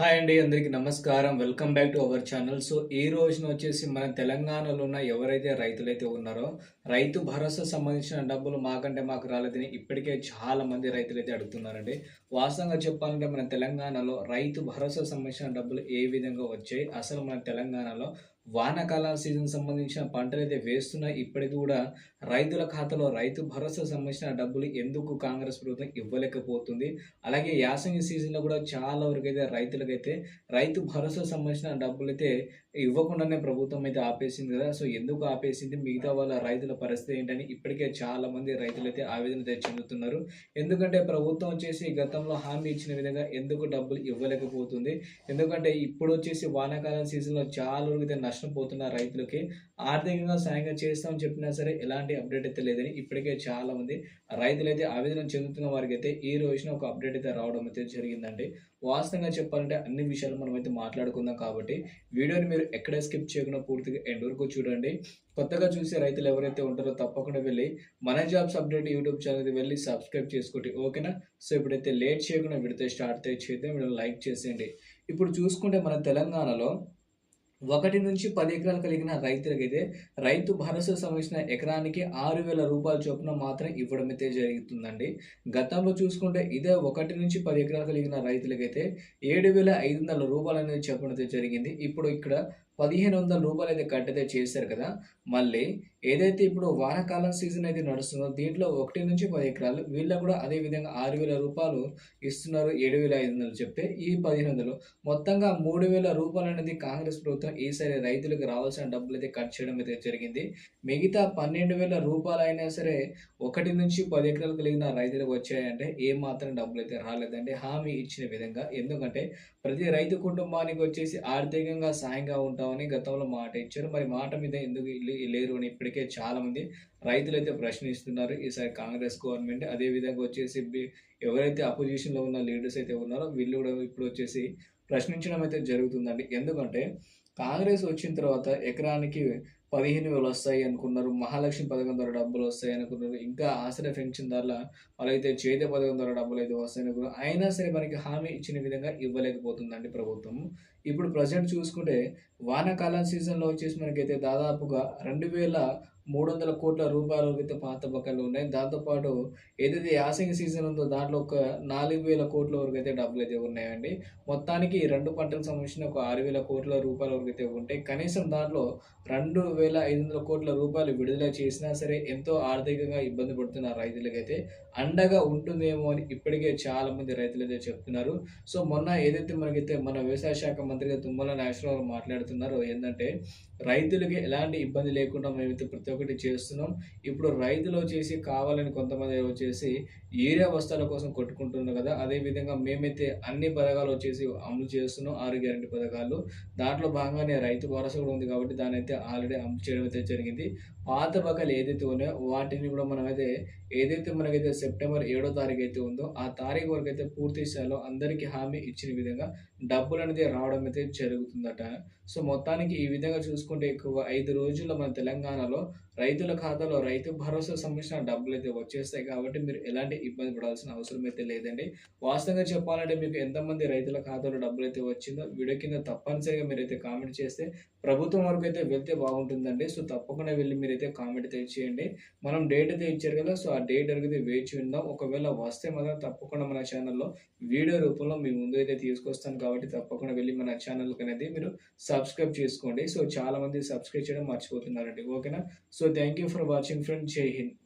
Hi అండి అందరికీ నమస్కారం. Welcome back to our channel so ఈ రోజున వచ్చేసి మన తెలంగాణలో ఉన్న ఎవరైతే రైతులైతే ఉన్నారో రైతు భరోసా సంబంధించిన డబ్బులు మాకంటే మాకు రాలేదని ఇప్పటికే చాలా మంది రైతులైతే అడుగుతున్నారండి. వాస్తవంగా చెప్పాలంటే మన తెలంగాణలో రైతు భరోసా సంబంధించిన డబ్బులు ఏ విధంగా వచ్చాయి? అసలు మన తెలంగాణలో వానాకాల సీజన్ సంబంధించిన పంటలు అయితే వేస్తున్నా ఇప్పటికి కూడా రైతుల ఖాతాలో రైతు భరోసా సంబంధించిన డబ్బులు ఎందుకు కాంగ్రెస్ ప్రభుత్వం ఇవ్వలేకపోతుంది? అలాగే యాసంగి సీజన్లో కూడా చాలా వరకు అయితే రైతులకైతే రైతు భరోసా సంబంధించిన డబ్బులు అయితే ఇవ్వకుండానే ప్రభుత్వం అయితే ఆపేసింది కదా. సో ఎందుకు ఆపేసింది? మిగతా వాళ్ళ రైతుల పరిస్థితి ఏంటని ఇప్పటికే చాలా మంది రైతులు అయితే ఆవేదన అయితే చెందుతున్నారు. ఎందుకంటే ప్రభుత్వం వచ్చేసి గతంలో హామీ ఇచ్చిన విధంగా ఎందుకు డబ్బులు ఇవ్వలేకపోతుంది? ఎందుకంటే ఇప్పుడు వచ్చేసి వానాకాలం సీజన్లో చాలా వరకు అయితే నష్టపోతున్న రైతులకి ఆర్థికంగా సాయంగా చేస్తామని చెప్పినా సరే ఎలాంటి అప్డేట్ అయితే లేదని ఇప్పటికే చాలా మంది రైతులు అయితే ఆవేదన చెందుతున్న వారికి అయితే ఈ రోజున ఒక అప్డేట్ అయితే రావడం అయితే జరిగిందండి. వాస్తవంగా చెప్పాలంటే అన్ని విషయాలు మనం అయితే మాట్లాడుకుందాం కాబట్టి వీడియోని మీరు ఎక్కడ స్కిప్ చేయకుండా పూర్తిగా ఎండ్ వరకు చూడండి. కొత్తగా చూసే రైతులు ఎవరైతే ఉంటారో తప్పకుండా వెళ్ళి మన జాబ్స్ అప్డేట్ యూట్యూబ్ ఛానల్ వెళ్ళి సబ్స్క్రైబ్ చేసుకోండి. ఓకేనా సో ఇప్పుడైతే లేట్ చేయకుండా విడితే స్టార్ట్ అయితే చేద్దాం. వీడియో లైక్ చేసేయండి. ఇప్పుడు చూసుకుంటే మన తెలంగాణలో ఒకటి నుంచి పది ఎకరాలు కలిగిన రైతులకైతే రైతు భరోసా సంబంధించిన ఎకరానికి ఆరు వేల రూపాయల చొప్పున మాత్రం ఇవ్వడమైతే జరుగుతుందండి. గతంలో చూసుకుంటే ఇదే ఒకటి నుంచి పది ఎకరాలు కలిగిన రైతులకైతే ఏడు వేల ఐదు వందల రూపాయలు అనేది చెప్పడం అయితే జరిగింది. ఇప్పుడు ఇక్కడ పదిహేను వందల రూపాయలు అయితే కట్టయితే చేశారు కదా. మళ్ళీ ఏదైతే ఇప్పుడు వానాకాలం సీజన్ అయితే నడుస్తుందో దీంట్లో ఒకటి నుంచి పది ఎకరాలు వీళ్ళకు కూడా అదే విధంగా ఆరు వేల రూపాయలు ఇస్తున్నారు. ఏడు వేల ఐదు వందలు చెప్తే ఈ పదిహేను వందలు. మొత్తంగా మూడు వేల రూపాయలు అనేది కాంగ్రెస్ ప్రభుత్వం ఈసారి రైతులకు రావాల్సిన డబ్బులు అయితే కట్ చేయడం అయితే జరిగింది. మిగతా పన్నెండు వేల రూపాయలు అయినా సరే ఒకటి నుంచి పది ఎకరాలు కలిగిన రైతులకు వచ్చాయంటే ఏ మాత్రం డబ్బులు అయితే రాలేదండి. హామీ ఇచ్చిన విధంగా. ఎందుకంటే ప్రతి రైతు కుటుంబానికి వచ్చేసి ఆర్థికంగా సాయంగా ఉంటామని గతంలో మాట ఇచ్చారు. మరి మాట మీద ఎందుకు లేరు అని ఇప్పటికే చాలామంది రైతులు అయితే ప్రశ్నిస్తున్నారు ఈసారి కాంగ్రెస్ గవర్నమెంట్ అదే విధంగా వచ్చేసి ఎవరైతే అపోజిషన్లో ఉన్న లీడర్స్ అయితే ఉన్నారో వీళ్ళు కూడా ఇప్పుడు వచ్చేసి ప్రశ్నించడం అయితే జరుగుతుందండి. ఎందుకంటే కాంగ్రెస్ వచ్చిన తర్వాత ఎకరానికి పదిహేను వేలు వస్తాయి అనుకున్నారు. మహాలక్ష్మి పథకం ద్వారా డబ్బులు వస్తాయి అనుకున్నారు. ఇంకా ఆశ్రయ పెన్షన్ ద్వారా వాళ్ళైతే చేతి పథకం ద్వారా డబ్బులు అయితే వస్తాయి అనుకున్నారు. అయినా సరే మనకి హామీ ఇచ్చిన విధంగా ఇవ్వలేకపోతుందండి ప్రభుత్వం. ఇప్పుడు ప్రజెంట్ చూసుకుంటే వానాకాలం సీజన్లో వచ్చేసి మనకైతే దాదాపుగా రెండు వేల మూడు వందల కోట్ల రూపాయల వరకు అయితే పాత బకాయిలు ఉన్నాయి. దాంతోపాటు ఏదైతే యాసంగి సీజన్ ఉందో దాంట్లో ఒక నాలుగు వేల కోట్ల వరకు అయితే డబ్బులు అయితే ఉన్నాయండి. మొత్తానికి రెండు పంటలకు సంబంధించిన ఒక ఆరు వేల కోట్ల రూపాయల వరకు అయితే ఉంటాయి. కనీసం దాంట్లో రెండు వేల ఐదు వందల కోట్ల రూపాయలు విడుదల చేసినా సరే ఎంతో ఆర్థికంగా ఇబ్బంది పడుతున్న రైతులకైతే అండగా ఉంటుందేమో అని ఇప్పటికే చాలా మంది రైతులు అయితే చెప్తున్నారు. సో మొన్న ఏదైతే మనకైతే మన వ్యవసాయ శాఖ మంత్రిగా తుమ్మల నాగేశ్వరరావు మాట్లాడుతున్నారో ఏంటంటే రైతులకి ఎలాంటి ఇబ్బంది లేకుండా మేమైతే ప్రతి ఒక్కటి చేస్తున్నాం. ఇప్పుడు రైతులు వచ్చేసి కావాలని కొంతమంది వచ్చేసి ఏరియా వస్తాల కోసం కొట్టుకుంటున్నారు కదా అదే విధంగా మేమైతే అన్ని పథకాలు వచ్చేసి అమలు చేస్తున్నాం. ఆరు గ్యారంటీ పథకాలు. దాంట్లో భాగంగానే రైతు భరోసా కూడా ఉంది కాబట్టి దాని అయితే ఆల్రెడీ చేయడం అయితే జరిగింది. పాత బకాయిలు ఏదైతే ఉన్నాయో వాటిని కూడా మనమైతే ఏదైతే మనకైతే సెప్టెంబర్ ఏడో తారీఖు అయితే ఉందో ఆ తారీఖు వరకు అయితే పూర్తి స్థాయిలో అందరికీ హామీ ఇచ్చిన విధంగా డబ్బులు అనేది రావడం అయితే జరుగుతుందట. సో మొత్తానికి ఈ విధంగా చూసుకుంటే ఎక్కువ ఐదు రోజుల్లో మన తెలంగాణలో రైతుల ఖాతాలో రైతు భరోసా సంబంధించిన డబ్బులు అయితే వచ్చేస్తాయి కాబట్టి మీరు ఎలాంటి ఇబ్బంది పడాల్సిన అవసరం అయితే లేదండి. వాస్తవంగా చెప్పాలంటే మీకు ఎంతమంది రైతుల ఖాతాలో డబ్బులు అయితే వచ్చిందో వీడియో కింద తప్పనిసరిగా మీరైతే కామెంట్ చేస్తే ప్రభుత్వం వరకు అయితే వెళ్తే బాగుంటుందండి. సో తప్పకుండా వెళ్ళి మీరైతే కామెంట్ అయితే చేయండి. మనం డేట్ అయితే ఇచ్చారు కదా సో ఆ డేట్ వరకు అయితే వేచి ఉందాం. ఒకవేళ వస్తే మాత్రం తప్పకుండా మన ఛానల్లో వీడియో రూపంలో మీ ముందు అయితే తీసుకొస్తాను కాబట్టి తప్పకుండా వెళ్ళి మన ఛానల్కి అనేది మీరు సబ్స్క్రైబ్ చేసుకోండి. సో చాలా మంది సబ్స్క్రైబ్ చేయడం మర్చిపోతున్నారండి. ఓకేనా? So So thank you for watching friend Jai Hind.